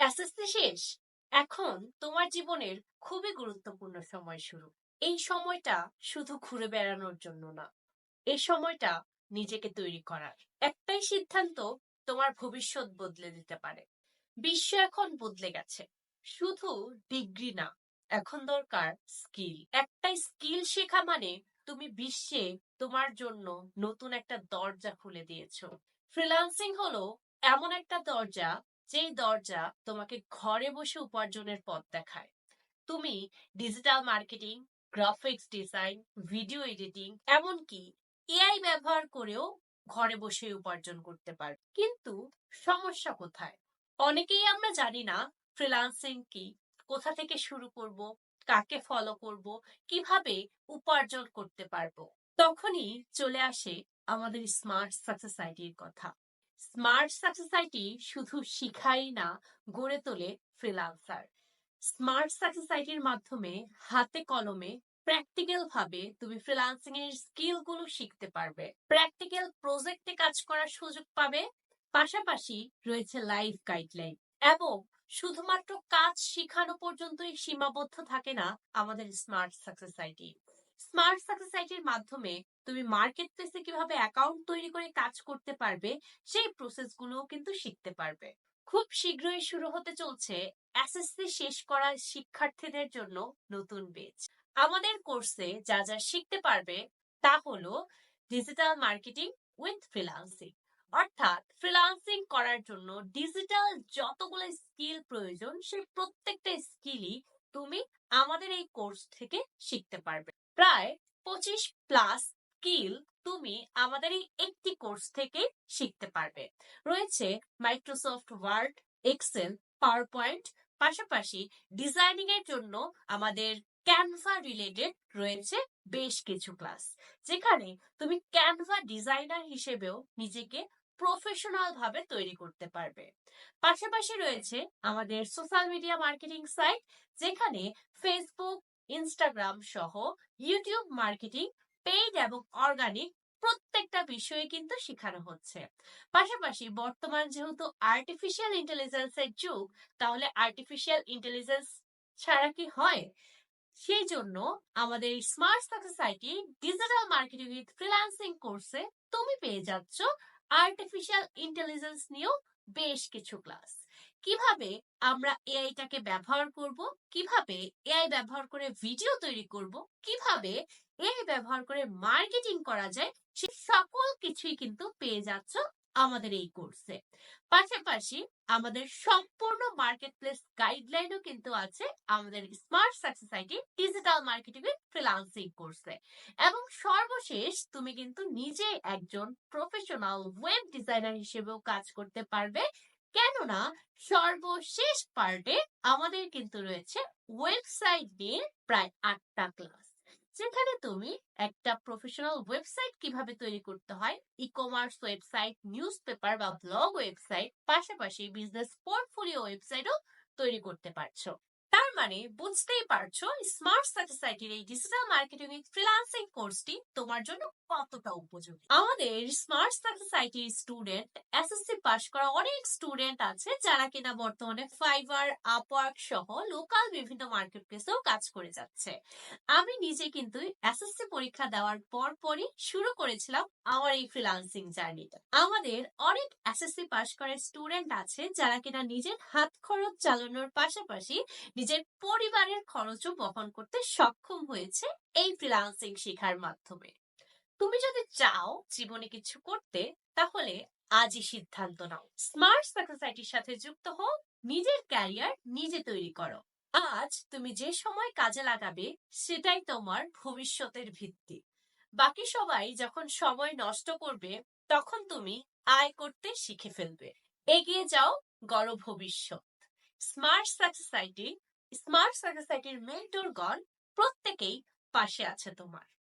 SSC শেষ। এখন তোমার জীবনের খুবই গুরুত্বপূর্ণ সময় শুরু। এই সময়টা শুধু ঘুরে বেড়ানোর জন্য না এই সময়টা নিজেকে তৈরি করার। একটাই সিদ্ধান্ত তোমার ভবিষ্যৎ বদলে দিতে পারে। বিশ্ব এখন বদলে গেছে। শুধু ডিগ্রি না, এখন দরকার স্কিল। একটাই স্কিল শেখা মানে তুমি বিশ্বে তোমার জন্য নতুন একটা দরজা খুলে দিয়েছ। ফ্রিলান্সিং হলো এমন একটা দরজা যেই দরজা তোমাকে ঘরে বসে উপার্জনের পথ দেখায়। তুমি digital marketing graphics design video editing এমনকি এআই ব্যবহার করেও ঘরে বসে উপার্জন করতে পার। কিন্তু সমস্যা কোথায়? অনেকেই আমরা জানি না ফ্রিল্যান্সিং কি, কোথা থেকে শুরু করব, কাকে ফলো করব, কীভাবে উপার্জন করতে পারব। তখনই চলে আসে আমাদের স্মার্ট সাকসেস কথা। স্মার্ট সাকসেস আইটি শুধু শিখাই না, গড়ে তোলে ফ্রিল্যান্সার। স্মার্ট সাকসেস আইটির মাধ্যমে হাতে কলমে প্র্যাকটিক্যাল ভাবে তুমি এর শিখতে পারবে। প্র্যাকটিক্যাল প্রজেক্টে কাজ করার সুযোগ পাবে, পাশাপাশি রয়েছে লাইফ গাইডলাইন এবং শুধুমাত্র কাজ শেখানো পর্যন্তই সীমাবদ্ধ থাকে না আমাদের smart success IT smart success আইটির মাধ্যমে তুমি মার্কেট প্লেসে কীভাবে অ্যাকাউন্ট তৈরি করে কাজ করতে পারবে, সেই প্রসেস গুলোও কিন্তু শিখতে পারবে। খুব শীঘ্রই শুরু হতে চলছে এসএসসি শেষ করা শিক্ষার্থীদের জন্য নতুন বেচ আমাদের কোর্সে যা যা শিখতে পারবে তা হলো ডিজিটাল মার্কেটিং উইথ ফ্রিল্যান্সিং অর্থাৎ ফ্রিলান্সিং করার জন্য ডিজিটাল যতগুলো স্কিল প্রয়োজন, সেই প্রত্যেকটা স্কিলই তুমি আমাদের এই কোর্স থেকে শিখতে পারবে। প্রায় পঁচিশ প্লাস স্কিল তুমি আমাদের এই একটি কোর্স থেকে শিখতে পারবে। রয়েছে Microsoft Word Excel PowerPoint পাশাপাশি ডিজাইনিং এর জন্য আমাদের ক্যানভা রিলেটেড রয়েছে বেশ কিছু ক্লাস যেখানে তুমি ক্যানভা ডিজাইনার হিসেবেও নিজেকে প্রফেশনাল ভাবে তৈরি করতে পারবে। পাশাপাশি রয়েছে আমাদের সোশ্যাল মিডিয়া মার্কেটিং সাইট যেখানে ফেসবুক ইনস্টাগ্রাম সহ ইউটিউব মার্কেটিং পেইড এবং অর্গানিক প্রত্যেকটা বিষয়ে কিন্তু শেখানো হচ্ছে। পাশাপাশি বর্তমান যেহেতু আর্টিফিশিয়াল ইন্টেলিজেন্সের যুগ, তাহলে আর্টিফিশিয়াল ইন্টেলিজেন্স ছাড়া কি হয়? সেই জন্য আমাদের smart society digital marketing with freelancing কোর্সে তুমি পেয়ে যাচ্ছ আর্টিফিশিয়াল ইন্টেলিজেন্স নিয়েও বেশ কিছু ক্লাস কীভাবে আমরা এআইটাকে ব্যবহার করব? কীভাবে এআই ব্যবহার করে ভিডিও তৈরি করব? কীভাবে এআই ব্যবহার করে মার্কেটিং করা যায়? সে সকল কিছুই কিন্তু পেয়ে যাচ্ছ আমাদের এই কোর্সে। পাশাপাশি আমাদের সম্পূর্ণ মার্কেট প্লেস গাইডলাইনও কিন্তু আছে আমাদের smart success IT digital marketing এর ফ্রিল্যান্সিং কোর্সে। এবং সর্বশেষ তুমি কিন্তু নিজে একজন প্রফেশনাল ওয়েব ডিজাইনার হিসেবেও কাজ করতে পারবে। কেননা সর্বশেষ পার্টে আমাদের কিন্তু রয়েছে ওয়েবসাইট নিয়ে প্রায় আটটা ক্লাস, যেখানে তুমি একটা প্রফেশনাল ওয়েবসাইট কীভাবে তৈরি করতে হয় e commerce website news paper বা ব্লগ ওয়েবসাইট, পাশাপাশি বিজনেস পোর্টফোলিও ওয়েবসাইটও তৈরি করতে পারছ। তার মানে বুঝতেই পারছ, স্মার্ট সোসাইটির এই ডিজিটাল মার্কেটিং ফ্রিল্যান্সিং কোর্সটি তোমার জন্য কতটা উপযোগী? আমাদের স্মার্ট সোসাইটির স্টুডেন্ট এসএসসি পাস করা অনেক স্টুডেন্ট আছে যারা কিনা বর্তমানে ফাইবার আপওয়ার্ক সহ লোকাল বিভিন্ন মার্কেট প্লেসেও কাজ করে যাচ্ছে। আমি নিজে কিন্তু এসএসসি পরীক্ষা দেওয়ার পর পরই শুরু করেছিলাম আমার এই ফ্রিল্যান্সিং জার্নিটা আমাদের অনেক এসএসসি পাস করা স্টুডেন্ট আছে যারা কিনা নিজের হাত খরচ চালানোর পাশাপাশি নিজের পরিবারের খরচও বহন করতে সক্ষম হয়েছে এই ফ্রিল্যান্সিং শেখার মাধ্যমে। তুমি যদি চাও জীবনে কিছু করতে, তাহলে আজই সিদ্ধান্ত নাও। স্মার্ট সোসাইটির সাথে যুক্ত হও, নিজের ক্যারিয়ার নিজে তৈরি করো। আজ তুমি যে সময় কাজে লাগাবে, সেটাই তোমার ভবিষ্যতের ভিত্তি। বাকি সবাই যখন সময় নষ্ট করবে, তখন তুমি আয় করতে শিখে ফেলবে। এগিয়ে যাও গড় ভবিষ্যৎ। স্মার্ট সোসাইটি স্মার্ট সোসাইটির মেন্টরগণ প্রত্যেকেই পাশে আছে তোমার।